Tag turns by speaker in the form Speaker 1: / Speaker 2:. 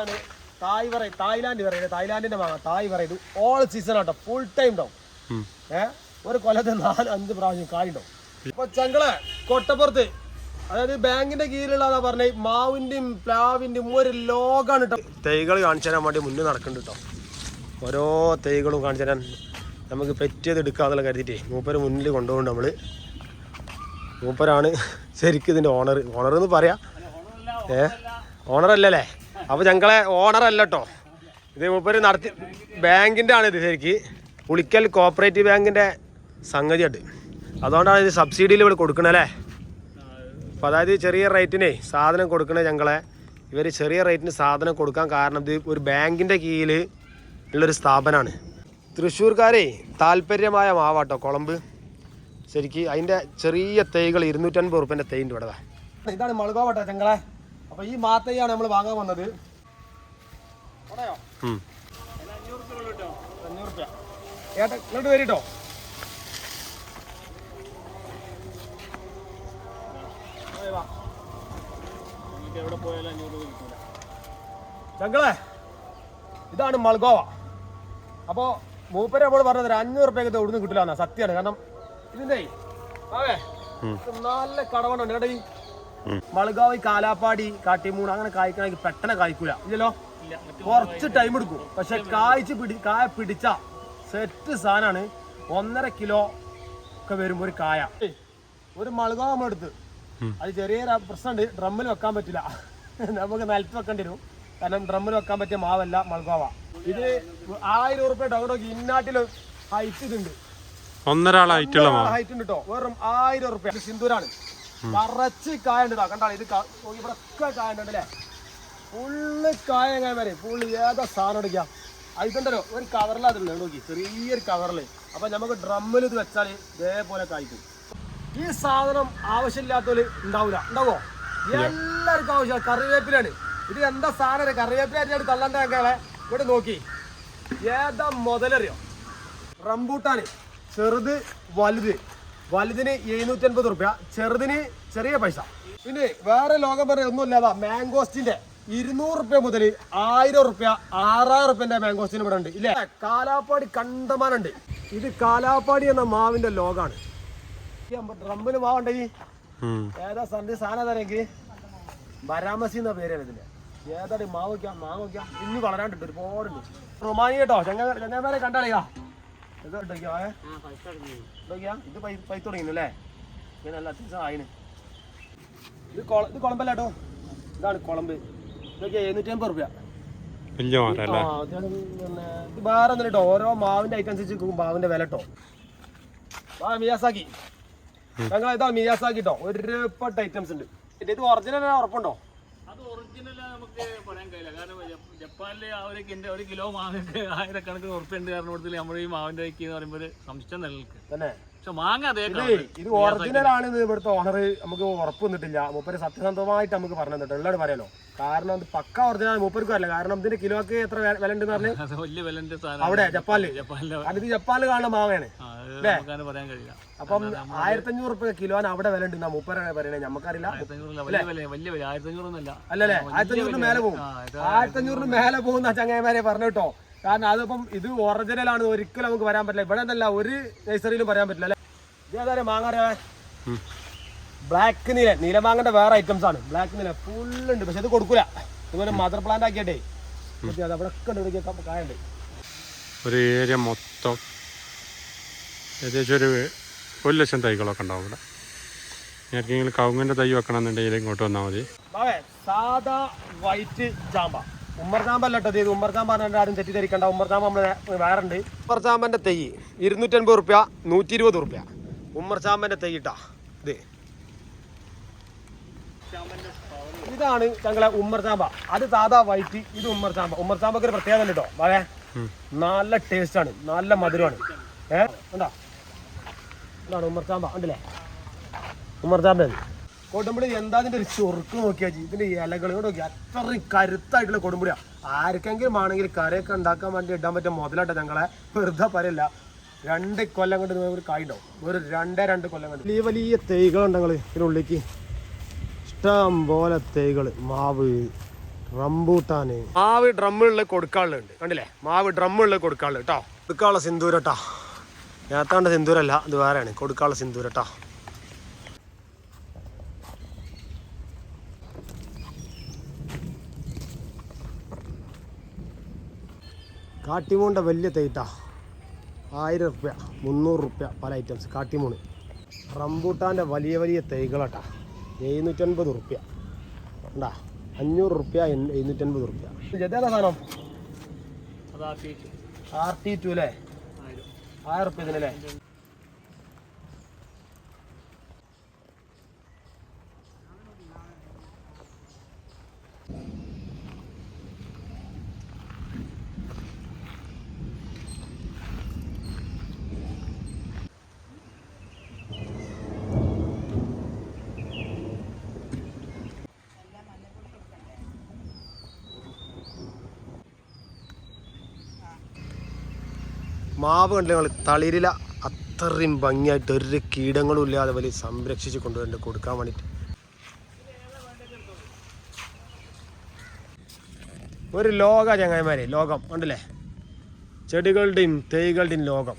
Speaker 1: ഇതാണ് തായ് പറയും തായ്ലാന്റ് പറയുന്നത് തായ്ലാന്റിന്റെ മാങ്ങ തായ് പറയുന്നത് ഓൾ സീസൺ ആട്ടോ. ഫുൾ ടൈം ഉണ്ടാവും
Speaker 2: ഏഹ്
Speaker 1: ഏ? ഒരു കൊല്ലത്തെ നാല് അഞ്ച് പ്രാവശ്യം കായുണ്ടാവും ഇപ്പൊ ചങ്കളെ കൊട്ടപ്പുറത്ത് അതായത് ബാങ്കിന്റെ കീഴിലുള്ള പറഞ്ഞ മാവിന്റെയും പ്ലാവിന്റെയും ഒരു ലോകാണ് കേട്ടോ തൈകൾ കാണിച്ചു തരാൻ വേണ്ടി മുന്നേ നടക്കുന്നുണ്ട് കേട്ടോ ഓരോ തൈകളും കാണിച്ചു തരാൻ നമുക്ക് പറ്റിയത് എടുക്കാന്നുള്ള കരുതിയിട്ടേ മൂപ്പര് മുന്നിൽ കൊണ്ടുപോകും നമ്മൾ. മൂപ്പരാണ് ശരിക്കും ഇതിന്റെ ഓണർ. ഓണർ എന്ന് പറയാ. ഏ? ഓണർ അല്ലല്ലേ അപ്പൊ ഞങ്ങളെ ഓണർ കേട്ടോ ഇത് മൂപ്പര് നടത്തി ബാങ്കിന്റെ ആണ് ഇത് ശരിക്ക്. പുളിക്കൽ കോപ്പറേറ്റീവ് ബാങ്കിന്റെ സംഗതിയുണ്ട് അതുകൊണ്ടാണ് ഇത് സബ്സിഡിയിൽ ഇവിടെ കൊടുക്കണല്ലേ അപ്പോൾ അതായത് ചെറിയ റേറ്റിനെ സാധനം കൊടുക്കണ ഞങ്ങളെ. ഇവർ ചെറിയ റേറ്റിന് സാധനം കൊടുക്കാൻ കാരണം ഇത് ഒരു ബാങ്കിന്റെ കീഴിൽ ഉള്ളൊരു സ്ഥാപനമാണ് തൃശ്ശൂർക്കാരെ താല്പര്യമായ മാവാട്ടോ കുളമ്പ്. ശരിക്ക് അതിന്റെ ചെറിയ തൈകൾ ഇരുന്നൂറ്റൻപത് റുപ്യന്റെ തൈന്റെ ഇവിടെ ഇതാണ് മുളകോവട്ടെ ഞങ്ങളെ. അപ്പോൾ ഈ മാത്തയ്യാണ് നമ്മൾ വാങ്ങാൻ വന്നത്. അഞ്ഞൂറ് രൂപ ഏട്ടാ ഇങ്ങോട്ട് വരിട്ടോ ചങ്കളെ ഇതാണ് മൾഗോവ. അപ്പോ മൂപ്പര് നമ്മൾ പറഞ്ഞത് അഞ്ഞൂറ് റുപ്യക്ക് ഇവിടുന്ന് കിട്ടില്ല സത്യമാണ്. കാരണം ഇതിന്റെ നല്ല കടവണ്ണുണ്ട് കേട്ടോ ഈ മൾഗാവ് കാലാപ്പാടി കാട്ടിമൂണ് അങ്ങനെ കായ്ക്കണമെങ്കിൽ പെട്ടെന്ന് കായ്ക്കൂല. ഇല്ലല്ലോ? കുറച്ച് ടൈം എടുക്കും. പക്ഷെ കായ്ച്ച് പിടി കായ പിടിച്ച സെറ്റ് സാധനമാണ് ഒന്നര കിലോ ഒക്കെ വരുമ്പോ ഒരു കായ. ഒരു മളുകാവ് നമ്മളെടുത്ത്. അത് ചെറിയൊരു പ്രശ്നമുണ്ട്. ഡ്രമ്മിൽ വെക്കാൻ പറ്റില്ല. നമുക്ക് നിലത്ത് വെക്കേണ്ടി വരും. കാരണം ഡ്രമ്മിൽ വെക്കാൻ പറ്റിയ മാവല്ല മൾഗോവ ഇത് ആയിരം ഉറുപ്പ്യ ഡോക്ടർ ഇന്നാട്ടിൽ ഹൈറ്റ് ഇതുണ്ട്.
Speaker 2: ഒന്നര
Speaker 1: ഹൈറ്റ് ഉണ്ട് കേട്ടോ വെറും ആയിരം ഉറുപ്പ്യ സിന്ദൂരാണ്. നിറച്ച് കായ ഉണ്ട് കണ്ടാ ഇത് ഇവിടെ ഒക്കെ കായ ഉണ്ടല്ലേ ഫുള്ള് കായ എങ്ങനെ വരെ ഫുള്ള് ഏതാ സാധനം എടുക്കാം. അതുണ്ടല്ലോ ഒരു കവറിലാണ് നോക്കി ചെറിയൊരു കവറിൽ അപ്പൊ നമുക്ക് ഡ്രമ്മിൽ ഇത് വെച്ചാൽ ഇതേപോലെ കായ്ക്കും. ഈ സാധനം ആവശ്യമില്ലാത്തവര് ഉണ്ടാവൂല. ഉണ്ടാവോ? എല്ലാവർക്കും ആവശ്യമാണ്. കറിവേപ്പിലാണ് ഇത് എന്താ സാധനം? കറിവേപ്പിലായിട്ട് തള്ളണ്ട ഞങ്ങളെ ഇവിടെ നോക്കി. ഏതാ മുതലറിയോ? റംബൂട്ടാന്. ചെറുത് വലുത്. വലുതിന് എഴുന്നൂറ്റി അൻപത് റുപ്യ ചെറുതിന് ചെറിയ പൈസ. പിന്നെ വേറെ ലോകം പറയാൻ ഒന്നുമില്ലാതാ മാംഗോസ്റ്റിന്റെ ഇരുന്നൂറ് റുപ്യ മുതൽ ആയിരം റുപ്യ ആറായിരം റുപ്യന്റെ മാംഗോസ്റ്റിന് ഇവിടെ ഉണ്ട് ഇല്ലേ? കാലാപ്പാടി കണ്ടമാനുണ്ട്. ഇത് കാലാപ്പാടി എന്ന മാവിന്റെ ലോകാണ്. ഡ്രമ്മിന് മാവുണ്ടെങ്കിൽ. ഏതാ സന്ധി സാധനം തരെങ്കിൽ ബരാമസി എന്ന പേരാണ് ഇതിന്റെ ഏതാടി മാവ് വയ്ക്കാം മാവ് വയ്ക്കാം ഇന്ന് വളരാണ്ടിട്ട് ഒരുപാടുണ്ട്. റൊമാനി കേട്ടോ ചെങ്ങ ചങ്ങന്മാരെ കണ്ടാളിയാ ഇത് ഇട്ടോക്കിയാ, ഏ? ഇട്ടോക്കിയാ? ഇത് പൈ പൈ തുടങ്ങിനല്ലേ ഇങ്ങനെ നല്ല അത്യാവശ്യം ആയിന്. ഇത് കൊള ഇത് കുളമ്പല്ല കേട്ടോ ഇതാണ് കുളമ്പ്. ഇതൊക്കെ എഴുന്നൂറ്റി അമ്പത് റുപ്യ പിന്നെ ഇത് വേറെ ഒന്നും കേട്ടോ ഓരോ മാവിന്റെ ഐറ്റം അനുസരിച്ച് മാവിന്റെ വില കേട്ടോ ആ മിയാസാക്കി. ഞങ്ങൾ ഇതാ മിയാസാക്കി കേട്ടോ ഒരുപാട് ഐറ്റംസ് ഉണ്ട്. ഇത് ഒറിജിനൽ ഉറപ്പുണ്ടോ?
Speaker 3: അത് ഒറിജിനൽ നമുക്ക് പറയാൻ കഴിയില്ല. കാരണം ജപ്പാനിലെ ആ ഒരു കിന്റെ ഒരു കിലോ മാങ്ങക്ക് ആയിരക്കണക്കിന് ഉറപ്പുണ്ട് കാരണം കൊടുത്തില്ല. നമ്മുടെ ഈ മാവിന്റെ വയ്ക്ക് എന്ന് പറയുമ്പോൾ ഒരു സംശയം നിലനിൽക്കും.
Speaker 1: തന്നെ.
Speaker 3: പക്ഷെ മാങ്ങ അതേ
Speaker 1: ഇത് ഒറിജിനൽ ആണ് ഇവിടുത്തെ ഓണർ നമുക്ക് ഉറപ്പ് വന്നിട്ടില്ല. മൂപ്പര് സത്യസന്ധമായിട്ട് നമുക്ക് പറഞ്ഞു തന്നിട്ട് എല്ലാവരും പറയാലോ കാരണം ഇത് പക്ക ഒറിജിനൽ മൂപ്പർക്കും അല്ല കാരണം ഇതിന്റെ കിലോക്ക് എത്ര വില വില ഉണ്ടെന്ന് പറഞ്ഞു
Speaker 3: അത് വലിയ വിലന്റെ സാധനം
Speaker 1: അവിടെ
Speaker 3: ജപ്പാനിൽ
Speaker 1: ജപ്പാനിൽ ഇത് ജപ്പാനിൽ കാണുന്ന മാവയാണ്
Speaker 3: ആ, പറയാൻ കഴിയില്ല.
Speaker 1: അപ്പം ആയിരത്തി അഞ്ഞൂറ് റുപ്യ കിലോന് അവിടെ വില ഉണ്ട് മുപ്പര പറയണേ നമുക്കറിയില്ല. അല്ലല്ലേ? ആയിരത്തി അഞ്ഞൂറിന് മേലെ പോകും.
Speaker 3: ആയിരത്തഞ്ഞൂറിന് ഇത്
Speaker 1: ആയിരത്തി അഞ്ഞൂറിന് മേലെ പോകുന്ന ചങ്ങായിമാരെ പറഞ്ഞു കേട്ടോ. കാരണം അതിപ്പം ഇത് ഒറിജിനൽ ആണ് ഒരിക്കലും നമുക്ക് വരാൻ പറ്റില്ല. ഇവിടെ എന്നല്ല ഒരു നഴ്സറിയിലും പറയാൻ പറ്റില്ല അല്ലേ ഇതേതായാലും മാങ്ങാറിയാ
Speaker 2: ഉം.
Speaker 1: ബ്ലാക്ക് നീല. നീലമാങ്ങന്റെ വേറെ ഐറ്റംസ് ആണ്. ബ്ലാക്ക് നീല ഫുൾ ഉണ്ട്. പക്ഷെ ഇത് കൊടുക്കൂല. ഇതുപോലെ മദർ പ്ലാന്റ് ആക്കിയിട്ടേ. അത് അവിടെ ഒക്കെ ഉണ്ട്. കായുണ്ട്.
Speaker 2: ഒരു ഏരിയ മൊത്തം ഏകദേശം ഒരു ഒരു ലക്ഷം തൈകളൊക്കെ ഉണ്ടാവും ഇവിടെ. ആർക്കെങ്കിലും കവുങ്ങിന്റെ തൈ വെക്കണം എന്നുണ്ടെങ്കിൽ ഇങ്ങോട്ട് വന്നാൽ മതി.
Speaker 1: സാധാ വൈറ്റ് ചാമ്പ ഉമ്മർ ചാമ്പ അല്ല കേട്ടോ ഇത്. ഉമ്മർചാമ്പ പറഞ്ഞാൽ ആരും തെറ്റിദ്ധരിക്കണ്ട. ഉമ്മർചാമ്പ നമ്മൾ വേറെ ഉണ്ട് ഉമ്മർ ചാമ്പന്റെ തൈ ഇരുന്നൂറ്റൻപത് റുപ്യ നൂറ്റി ഇരുപത് റുപ്യ ഉമ്മർചാമ്പന്റെ തൈ ഇട്ടാ ഇത്. ഇതാണ് ഞങ്ങളെ ഉമ്മർചാമ്പ അത് സാധാ വൈറ്റ് ഇത് ഉമ്മർചാമ്പ ചാമ്പ ഉമ്മർ ചാമ്പക്ക് ഒരു പ്രത്യേകത ഉണ്ട് കേട്ടോ.
Speaker 2: വളരെ
Speaker 1: നല്ല ടേസ്റ്റ് ആണ്. നല്ല മധുരമാണ്. ഏ? എന്താ ഇതാണ് ഉമ്മർചാമ്പ ഉണ്ടല്ലേ ഉമ്മർ ചാമ്പ ഇത് കൊടുമ്പുളി എന്താ ഇതിന്റെ ഒരു ചൊറുക്ക് നോക്കിയാ ജി ഇതിന്റെ ഇലകൾ നോക്കി അത്രയും കരുത്തായിട്ടുള്ള കൊടുമ്പുളിയാ ആർക്കെങ്കിലും ആണെങ്കിൽ കറിയൊക്കെ ഉണ്ടാക്കാൻ വേണ്ടി ഇടാൻ പറ്റിയ മുതലാട്ടെ ഞങ്ങളെ. വെറുതെ പറയില്ല. രണ്ട് കൊല്ലം കൊണ്ട് ഒരു കായ് ഉണ്ടാവും. ഒരു രണ്ടേ രണ്ട് കൊല്ലം കൊണ്ട്. വലിയ വലിയ തൈകളുണ്ട് ഞങ്ങൾ ഇതിനുള്ളിലേക്ക് ഇഷ്ടം പോലെ തൈകൾ മാവ് റംബൂട്ടാന്. മാവ് ഡ്രമ്മുകളിൽ കൊടുക്കാനുള്ളത് കണ്ടില്ലേ? മാവ് ഡ്രമ്മുകളിൽ കൊടുക്കാനുള്ളത് കേട്ടോ കൊടുക്കാനുള്ള സിന്ദൂരട്ടാ. ഞാത്താണ്ട് സിന്ദൂരല്ല ഇത് വേറെയാണ്. കൊടുക്കാനുള്ള സിന്ദൂര കേട്ടോ കാട്ടിമൂണ്ട വലിയ തൈട്ടാ ആയിരം റുപ്യ മുന്നൂറ് റുപ്യ പല ഐറ്റംസ്. കാട്ടിമൂണ്. റംബൂട്ടാന്റെ വലിയ വലിയ തൈകളാട്ടാ. എഴുന്നൂറ്റൻപത് റുപ്യ. ഉണ്ടാ അഞ്ഞൂറ് റുപ്യ എഴുന്നൂറ്റൻപത് റുപ്യ. ഏതാ സാധനം? ആർ ടി ടു അല്ലേ?
Speaker 3: ആയിരം
Speaker 1: ആയിരം റുപ്യ മാവ് കണ്ടില്ല ഞങ്ങൾ തളിരില അത്രയും ഭംഗിയായിട്ട് ഒരു കീടങ്ങളും ഇല്ലാതെ വലിയ സംരക്ഷിച്ച് കൊണ്ടുവരേണ്ട കൊടുക്കാൻ വേണ്ടിയിട്ട് ഒരു ലോക ചങ്ങായിമാരെ ലോകം ഉണ്ടല്ലേ ചെടികളുടെയും തൈകളുടെയും ലോകം.